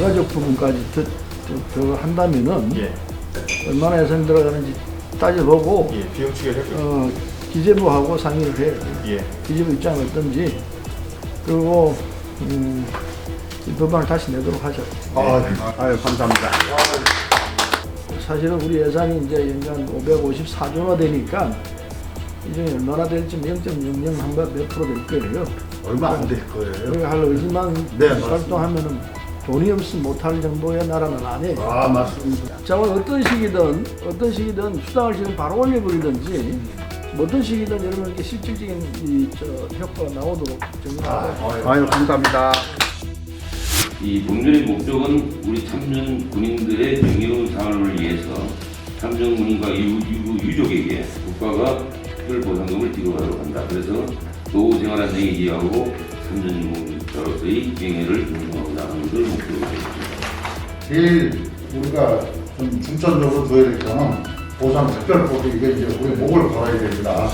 유가족 부분까지 더, 더, 더 한다면은 예, 얼마나 예산 들어가는지 따져보고 예, 비용 추계를 어, 기재부하고 상의를 해야 돼. 예, 기재부 입장은 어떤지 그리고 음, 이 법안을 다시 내도록 하죠. 아, 아유, 감사합니다. 사실은 우리 예산이 이제 연간 554조가 되니까 이 중에 얼마나 될지 0.00 한몇 프로 될 거예요. 얼마 안 될 거예요. 그렇게 할 의지만 네, 맞습니다. 활동하면은 돈이 없으면 못할 정도의 나라는 아니에요. 아, 맞습니다. 자, 어떤 시기든 어떤 시기든 수당을 지금 바로 올려버리든지 뭐 어떤 시기든 여러분께 실질적인 이 저 효과가 나오도록 정리하고 아유, 감사합니다. 이 법률의 목적은 우리 참전 군인들의 명예로운 생활을 위해서 참전 군인과 유, 유, 유 족에게 국가가 특별 보상금을 지급하도록 한다. 그래서 노후 생활 안정에 기여하고 명예를 존중하고자 하는 것을 목표로 하겠습니다. 제일 우리가 좀 중점적으로 줘야 될 거는 보상 특별법이 이게 이제 우리 목을 걸어야 됩니다.